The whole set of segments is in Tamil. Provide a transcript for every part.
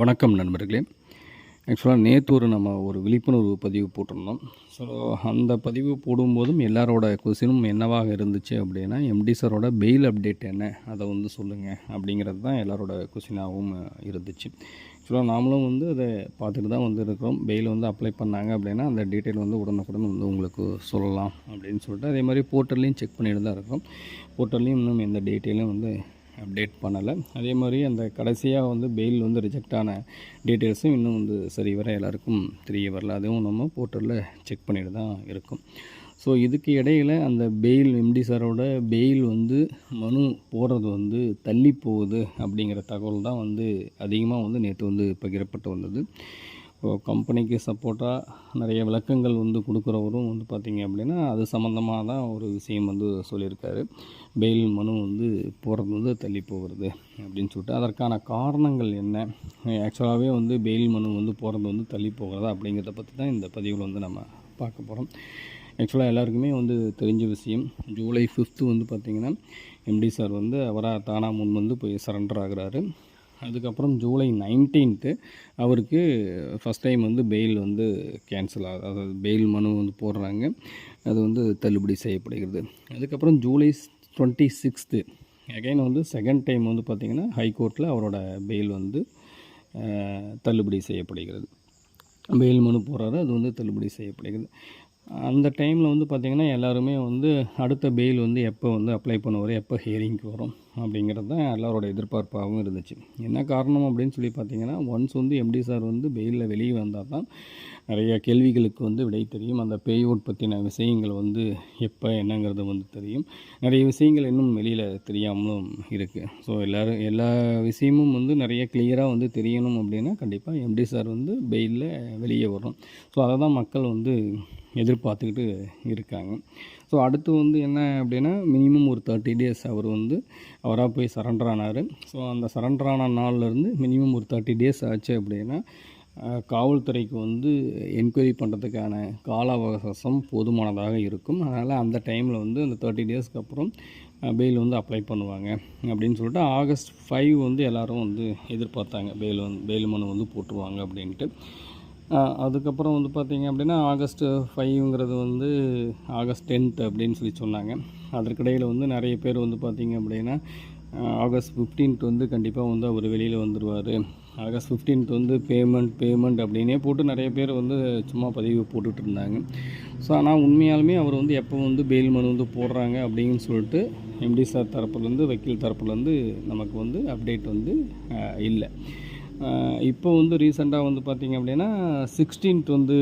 வணக்கம் நண்பர்களே. ஆக்சுவலாக நேற்று ஒரு நம்ம ஒரு விழிப்புணர்வு பதிவு போட்டிருந்தோம். ஸோ அந்த பதிவு போடும்போதும் எல்லாரோட கொஸ்டினும் என்னவாக இருந்துச்சு அப்படின்னா எம்டி சாரோட பெயில் அப்டேட் என்ன அதை வந்து சொல்லுங்கள் அப்படிங்கிறது தான் எல்லாரோட கொஸ்டினாகவும் இருந்துச்சு. ஆக்சுவலாக நாமளும் வந்து அதை பார்த்துட்டு தான் வந்து இருக்கிறோம் பெயில் வந்து அப்ளை பண்ணாங்க அப்படின்னா அந்த டீட்டெயில் வந்து உடனுக்குடன் வந்து உங்களுக்கு சொல்லலாம் அப்படின்னு சொல்லிட்டு அதே மாதிரி போர்ட்டல்லையும் செக் பண்ணிட்டு தான் இருக்கிறோம். போர்ட்டல்லையும் இன்னும் எந்த டீட்டெயிலும் வந்து அப்டேட் பண்ணலை. அதே மாதிரி அந்த கடைசியாக வந்து பெயில் வந்து ரிஜெக்ட் ஆன டீட்டெயில்ஸும் இன்னும் வந்து சரி வர எல்லாருக்கும் தெரிய வரல. அதுவும் நம்ம போர்ட்டலில் செக் பண்ணிட்டு தான் இருக்கும். ஸோ இதுக்கு இடையில் அந்த பெயில் எம்டி சாரோட பெயில் வந்து மனு போடுறது வந்து தள்ளி போகுது அப்படிங்கிற தகவல் தான் வந்து அதிகமாக வந்து நேற்று வந்து பகிரப்பட்டு வந்தது. இப்போ கம்பெனிக்கு சப்போர்ட்டாக நிறைய விளக்கங்கள் வந்து கொடுக்குறவரும் வந்து பார்த்திங்க அப்படின்னா அது சம்மந்தமாக தான் ஒரு விஷயம் வந்து சொல்லியிருக்காரு. பெயில் மனு வந்து போகிறது வந்து தள்ளி போகிறது அப்படின்னு சொல்லிட்டு. அதற்கான காரணங்கள் என்ன? ஆக்சுவலாகவே வந்து பெயில் மனு வந்து போகிறது வந்து தள்ளி போகிறதா அப்படிங்கிறத பற்றி தான் இந்த பதிவில் வந்து நம்ம பார்க்க போகிறோம் ஆக்சுவலாக எல்லாருக்குமே வந்து தெரிஞ்ச விஷயம் ஜூலை ஃபிஃப்த்து வந்து பார்த்திங்கன்னா எம்டி சார் வந்து அவராக தானாக முன் வந்து போய் சரண்டர் ஆகிறாரு. அதுக்கப்புறம் ஜூலை நைன்டீன்த்து அவருக்கு ஃபஸ்ட் டைம் வந்து பெயில் வந்து கேன்சல் ஆகுது அதாவது பெயில் மனு வந்து போடுறாங்க. அது வந்து தள்ளுபடி செய்யப்படுகிறது. அதுக்கப்புறம் ஜூலை டுவெண்ட்டி சிக்ஸ்த்து அகைன் வந்து செகண்ட் டைம் வந்து பார்த்திங்கன்னா ஹைகோர்ட்டில் அவரோட பெயில் வந்து தள்ளுபடி செய்யப்படுகிறது. பெயில் மனு போடுறாரு அது வந்து தள்ளுபடி செய்யப்படுகிறது. அந்த டைமில் வந்து பார்த்திங்கன்னா எல்லாருமே வந்து அடுத்த பெயில் வந்து எப்போ வந்து அப்ளை பண்ணுவார் எப்போ ஹியரிங்க்கு வரும். அப்படிங்கிறது தான் எல்லாரோட எதிர்பார்ப்பாகவும் இருந்துச்சு. என்ன காரணம் அப்படின்னு சொல்லி பார்த்தீங்கன்னா ஒன்ஸ் வந்து எம்டி சார் வந்து பெயிலில் வெளியே வந்தால் தான் நிறைய கேள்விகளுக்கு வந்து விடை தெரியும். அந்த பேயோட் பற்றின விஷயங்கள் வந்து எப்போ என்னங்கிறது வந்து தெரியும். நிறைய விஷயங்கள் இன்னும் வெளியில் தெரியாமலும் இருக்குது ஸோ எல்லோரும் எல்லா விஷயமும் வந்து நிறைய கிளியராக வந்து தெரியணும் அப்படின்னா கண்டிப்பாக எம்டி சார் வந்து பெயிலில் வெளியே வரும் ஸோ அதை தான் மக்கள் வந்து எதிர்பார்த்துக்கிட்டு இருக்காங்க. ஸோ அடுத்து வந்து என்ன அப்படின்னா மினிமம் ஒரு தேர்ட்டி டேஸ் அவர் வந்து அவராக போய் சரண்டர் ஆனார். ஸோ அந்த சரண்டர் ஆன நாள்லேருந்து மினிமம் ஒரு தேர்ட்டி டேஸ் ஆச்சு அப்படின்னா காவல்துறைக்கு வந்து என்கொயரி பண்ணுறதுக்கான கால அவகாசம் போதுமானதாக இருக்கும். அதனால் அந்த டைமில் வந்து அந்த தேர்ட்டி டேஸ்க்கு அப்புறம் பெயில் வந்து அப்ளை பண்ணுவாங்க. அப்படின்னு சொல்லிட்டு ஆகஸ்ட் ஃபைவ் வந்து எல்லோரும் வந்து எதிர்பார்த்தாங்க. பெயில் வந்து பெயில் மனு வந்து போட்டுருவாங்க அப்படின்ட்டு. அதுக்கப்புறம் வந்து பார்த்திங்க அப்படின்னா ஆகஸ்ட் ஃபைவ்ங்கிறது வந்து ஆகஸ்ட் டென்த் அப்படின்னு சொல்லி சொன்னாங்க. அதற்கிடையில் வந்து நிறைய பேர் வந்து பார்த்திங்க அப்படின்னா ஆகஸ்ட் ஃபிஃப்டீன்த் வந்து கண்டிப்பாக வந்து அவர் வெளியில் வந்துடுவார் ஆகஸ்ட் ஃபிஃப்டீன்த் வந்து பேமெண்ட் பேமெண்ட் அப்படின்னே போட்டு நிறைய பேர் வந்து சும்மா பதிவு போட்டுட்டு இருந்தாங்க. ஸோ ஆனால் உண்மையாலுமே அவர் வந்து எப்போ வந்து பெயில் மனு வந்து போடுறாங்க அப்படின்னு சொல்லிட்டு எம்டி சார் தரப்புலேருந்து வக்கீல் தரப்புலேருந்து நமக்கு வந்து அப்டேட் வந்து இல்லை. இப்போ வந்து ரீசெண்டாக வந்து பார்த்திங்க அப்படின்னா சிக்ஸ்டீன்த் வந்து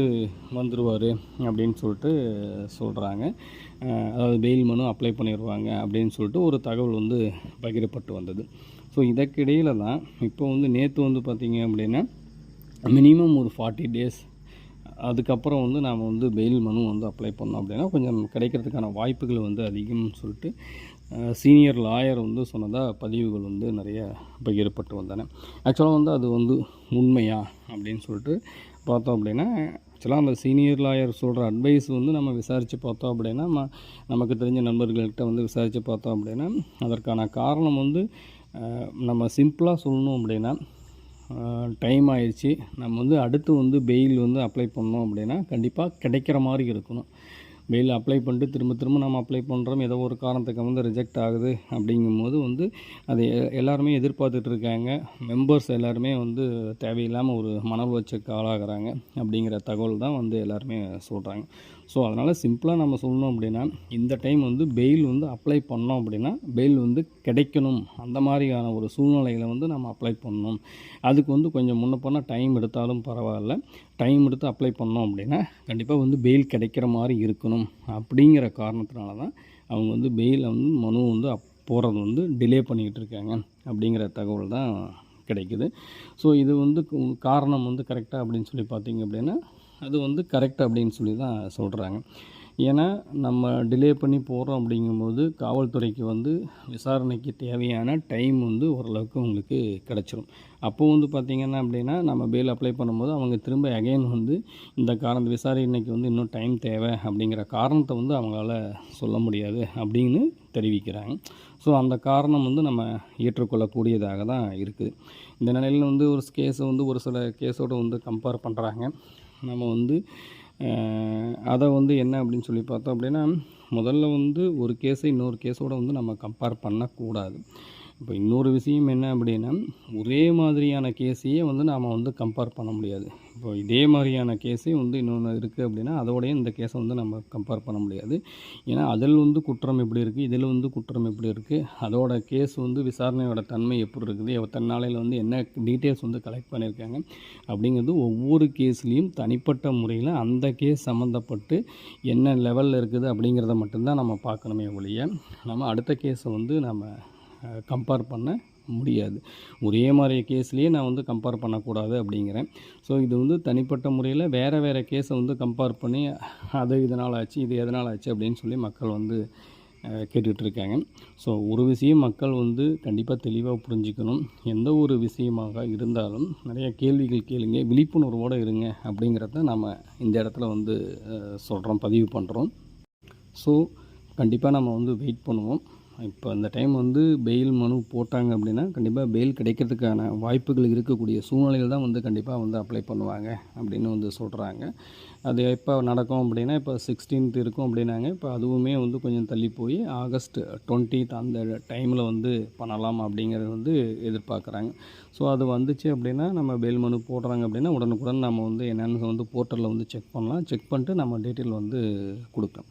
வந்துடுவார் அப்படின்னு சொல்லிட்டு சொல்கிறாங்க அதாவது பெயில் மனு அப்ளை பண்ணிடுவாங்க அப்படின்னு சொல்லிட்டு ஒரு தகவல் வந்து பகிரப்பட்டு வந்தது. ஸோ இதற்கிடையில் தான் இப்போ வந்து நேற்று வந்து பார்த்திங்க அப்படின்னா மினிமம் ஒரு ஃபார்ட்டி டேஸ் அதுக்கப்புறம் வந்து நாம் வந்து பெயில் மனு வந்து அப்ளை பண்ணோம் அப்படின்னா கொஞ்சம் கிடைக்கிறதுக்கான வாய்ப்புகள் வந்து அதிகம்னு சொல்லிட்டு சீனியர் லாயர் வந்து சொன்னதாக பதிவுகள் வந்து நிறைய பகிரப்பட்டு வந்தன. ஆக்சுவலாக வந்து அது வந்து உண்மையா அப்படின்னு சொல்லிட்டு பார்த்தோம் அப்படின்னா ஆக்சுவலாக அந்த சீனியர் லாயர் சொல்கிற அட்வைஸ் வந்து நம்ம விசாரித்து பார்த்தோம் அப்படின்னா நம்ம நமக்கு தெரிஞ்ச நண்பர்கள்கிட்ட வந்து விசாரித்து பார்த்தோம் அப்படின்னா அதற்கான காரணம் வந்து நம்ம சிம்பிளாக சொல்லணும் அப்படின்னா டைம் ஆயிடுச்சு. நம்ம வந்து அடுத்து வந்து பெயில் வந்து அப்ளை பண்ணோம் அப்படின்னா கண்டிப்பாக கிடைக்கிற மாதிரி இருக்கணும். பெயில் அப்ளை பண்ணிட்டு திரும்ப திரும்ப நம்ம அப்ளை பண்ணுறோம் ஏதோ ஒரு காரணத்துக்கு வந்து ரிஜெக்ட் ஆகுது அப்படிங்கும்போது வந்து அதை எ- எல்லாருமே எதிர்பார்த்துட்டு இருக்காங்க. மெம்பர்ஸ் எல்லாருமே வந்து தேவையில்லாமல் ஒரு மன உளைச்சலுக்கு ஆளாகிறாங்க அப்படிங்கிற தகவல் தான் வந்து எல்லாருமே சொல்கிறாங்க ஸோ அதனால் சிம்பிளாக நம்ம சொல்லணும் அப்படின்னா இந்த டைம் வந்து பெயில் வந்து அப்ளை பண்ணோம் அப்படின்னா பெயில் வந்து கிடைக்கணும். அந்த மாதிரியான ஒரு சூழ்நிலையில் வந்து நம்ம அப்ளை பண்ணணும் அதுக்கு வந்து கொஞ்சம் முன்ன போனால் டைம் எடுத்தாலும் பரவாயில்ல. டைம் எடுத்து அப்ளை பண்ணோம் அப்படின்னா கண்டிப்பாக வந்து பெயில் கிடைக்கிற மாதிரி இருக்கணும். அப்படிங்கிற காரணத்தினால தான் அவங்க வந்து பெயில் வந்து மனு வந்து அப் போகிறது வந்து டிலே பண்ணிக்கிட்டு இருக்காங்க. அப்படிங்கிற தகவல் தான் கிடைக்குது. ஸோ இது வந்து கு- காரணம் வந்து கரெக்டாக அப்படின்னு சொல்லி பார்த்தீங்க அப்படின்னா அது வந்து கரெக்ட் அப்படின்னு சொல்லி தான் சொல்கிறாங்க ஏன்னா நம்ம டிலே பண்ணி போகிறோம் அப்படிங்கும்போது காவல்துறைக்கு வந்து விசாரணைக்கு தேவையான டைம் வந்து ஓரளவுக்கு உங்களுக்கு கிடச்சிரும். அப்போ வந்து பார்த்திங்கன்னா அப்படின்னா நம்ம பெயில் அப்ளை பண்ணும்போது அவங்க திரும்ப அகைன் வந்து இந்த காரணம் விசாரணைக்கு வந்து இன்னும் டைம் தேவை அப்படிங்கிற காரணத்தை வந்து அவங்களால சொல்ல முடியாது அப்படின்னு தெரிவிக்கிறாங்க. ஸோ அந்த காரணம் வந்து நம்ம ஏற்றுக்கொள்ளக்கூடியதாக தான் இருக்குது. இந்த நிலையில் வந்து ஒரு கேஸை வந்து ஒரு சில கேஸோடு வந்து கம்பேர் பண்ணுறாங்க நம்ம வந்து அதை வந்து என்ன அப்படின்னு சொல்லி பார்த்தோம் அப்படின்னா முதல்ல வந்து ஒரு கேஸை இன்னொரு கேஸோடு வந்து நம்ம கம்பேர் பண்ணக்கூடாது. இப்போ இன்னொரு விஷயம் என்ன அப்படின்னா ஒரே மாதிரியான கேஸையே வந்து நாம் வந்து கம்பேர் பண்ண முடியாது. இப்போ இதே மாதிரியான கேஸே வந்து இன்னொன்று இருக்குது அப்படின்னா அதோடய இந்த கேஸை வந்து நம்ம கம்பேர் பண்ண முடியாது. ஏன்னா அதில் வந்து குற்றம் எப்படி இருக்குது இதில் வந்து குற்றம் எப்படி இருக்குது அதோட கேஸ் வந்து விசாரணையோட தன்மை எப்படி இருக்குது எத்தனை நாளையில் வந்து என்ன டீட்டெயில்ஸ் வந்து கலெக்ட் பண்ணியிருக்காங்க அப்படிங்கிறது ஒவ்வொரு கேஸ்லேயும் தனிப்பட்ட முறையில் அந்த கேஸ் சம்மந்தப்பட்டு என்ன லெவலில் இருக்குது அப்படிங்கிறத மட்டும்தான் நம்ம பார்க்கணுமே ஒழிய நம்ம அடுத்த கேஸை வந்து நம்ம கம்பேர் பண்ண முடியாது. ஒரே மாதிரி கேஸ்லேயே நான் வந்து கம்பேர் பண்ணக்கூடாது அப்படிங்கிறேன். ஸோ இது வந்து தனிப்பட்ட முறையில் வேறு வேறு கேஸை வந்து கம்பேர் பண்ணி அது இதனால் ஆச்சு இது எதனால் ஆச்சு அப்படின்னு சொல்லி மக்கள் வந்து கேட்டுட்ருக்காங்க. இருக்காங்க ஸோ ஒரு விஷயம் மக்கள் வந்து கண்டிப்பாக தெளிவாக புரிஞ்சுக்கணும். எந்த ஒரு விஷயமாக இருந்தாலும் நிறைய கேள்விகள் கேளுங்க விழிப்புணர்வோடு இருங்க அப்படிங்கிறத நம்ம இந்த இடத்துல வந்து சொல்கிறோம் பதிவு பண்ணுறோம் ஸோ கண்டிப்பாக நம்ம வந்து வெயிட் பண்ணுவோம். இப்போ அந்த டைம் வந்து பெயில் மனு போட்டாங்க அப்படின்னா கண்டிப்பாக பெயில் கிடைக்கிறதுக்கான வாய்ப்புகள் இருக்கக்கூடிய சூழ்நிலையில் தான் வந்து கண்டிப்பாக வந்து அப்ளை பண்ணுவாங்க அப்படின்னு வந்து சொல்கிறாங்க அது எப்போ நடக்கும் அப்படின்னா இப்போ சிக்ஸ்டீன்த் இருக்கும் அப்படின்னாங்க. இப்போ அதுவுமே வந்து கொஞ்சம் தள்ளி போய் ஆகஸ்ட் டுவெண்ட்டீத் அந்த டைமில் வந்து பண்ணலாம் அப்படிங்கிறது வந்து எதிர்பார்க்குறாங்க. ஸோ அது வந்துச்சு அப்படின்னா நம்ம பெயில் மனு போடுறாங்க அப்படின்னா உடனுக்குடன் நம்ம வந்து என்னென்னு வந்து போர்ட்டலில் வந்து செக் பண்ணலாம். செக் பண்ணிட்டு நம்ம டீட்டெயில் வந்து கொடுக்கலாம்.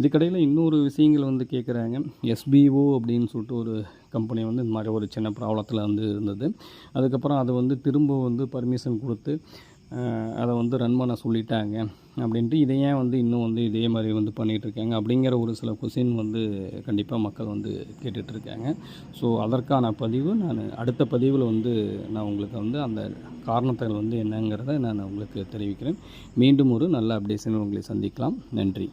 இதுக்கடையில் இன்னொரு விஷயங்கள் வந்து கேட்குறாங்க எஸ்பி விவோ அப்படின்னு சொல்லிட்டு ஒரு கம்பெனி வந்து இந்த மாதிரி ஒரு சின்ன ப்ராப்ளத்தில் வந்து இருந்தது. அதுக்கப்புறம் அதை வந்து திரும்ப வந்து பர்மிஷன் கொடுத்து அதை வந்து ரன் பண்ண சொல்லிட்டாங்க அப்படின்ட்டு இதை ஏன் வந்து இன்னும் வந்து இதே மாதிரி வந்து பண்ணிகிட்டு இருக்காங்க அப்படிங்கிற ஒரு சில கொஷின் வந்து கண்டிப்பாக மக்கள் வந்து கேட்டுட்ருக்காங்க ஸோ அதற்கான பதிவு நான் அடுத்த பதிவில் வந்து நான் உங்களுக்கு வந்து அந்த காரணங்கள் வந்து என்னங்கிறத நான் உங்களுக்கு தெரிவிக்கிறேன். மீண்டும் ஒரு நல்ல அப்டேஷன் உங்களை சந்திக்கலாம். நன்றி.